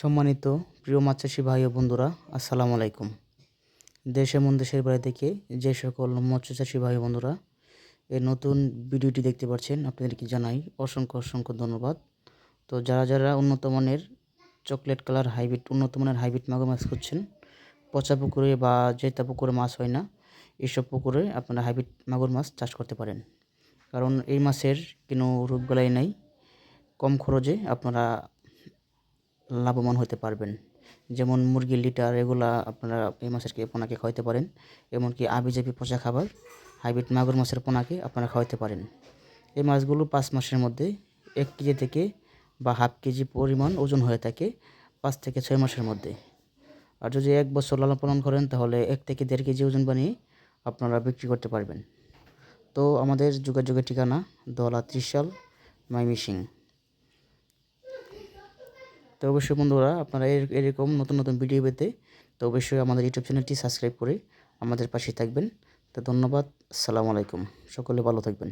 সম্মানিত প্রিয় মাছ চাষি ভাই ও বন্ধুরা, আসসালামু আলাইকুম। দেশ এমন দেশের বাইরে থেকে যে সকল মৎস্য চাষি ভাই বন্ধুরা, এই নতুন ভিডিওটি দেখতে পাচ্ছেন, আপনাদেরকে জানাই অসংখ্য অসংখ্য ধন্যবাদ। তো যারা যারা উন্নত মানের চকলেট কালার হাইব্রিড, উন্নত মানের হাইব্রিড মাগুর মাছ খুঁজছেন, পচা পুকুরে বা যেটা পুকুরে মাছ হয় না এইসব পুকুরে আপনারা হাইব্রিড মাগুর মাছ চাষ করতে পারেন। কারণ এই মাছের কোনো রোগবালাই নাই, কম খরচে আপনারা লাভবান হতে পারবেন। যেমন মুরগির লিটার এগুলা আপনারা এই মাছেরকে পোনাকে খাওয়াতে পারেন, এমনকি আবিজাবি পচা খাবার, হাইব্রিড মাগুর মাছের পোনাকে আপনারা খাওয়াতে পারেন। এই মাছগুলো পাঁচ মাসের মধ্যে এক কেজি থেকে বা হাফ কেজি পরিমাণ ওজন হয়ে থাকে পাঁচ থেকে ছয় মাসের মধ্যে। আর যদি এক বছর লালন পালন করেন, তাহলে এক থেকে দেড় কেজি ওজন বানিয়ে আপনারা বিক্রি করতে পারবেন। তো আমাদের যোগাযোগের ঠিকানা দলা ত্রিশাল মাইমিসিং তো অবশ্যই বন্ধুরা, আপনারা এর- এরকম নতুন নতুন ভিডিও পেতে, তো অবশ্যই আমাদের ইউটিউব চ্যানেলটি সাবস্ক্রাইব করে আমাদের পাশে থাকবেন। তো ধন্যবাদ, আসসালামু আলাইকুম। সকলে ভালো থাকবেন।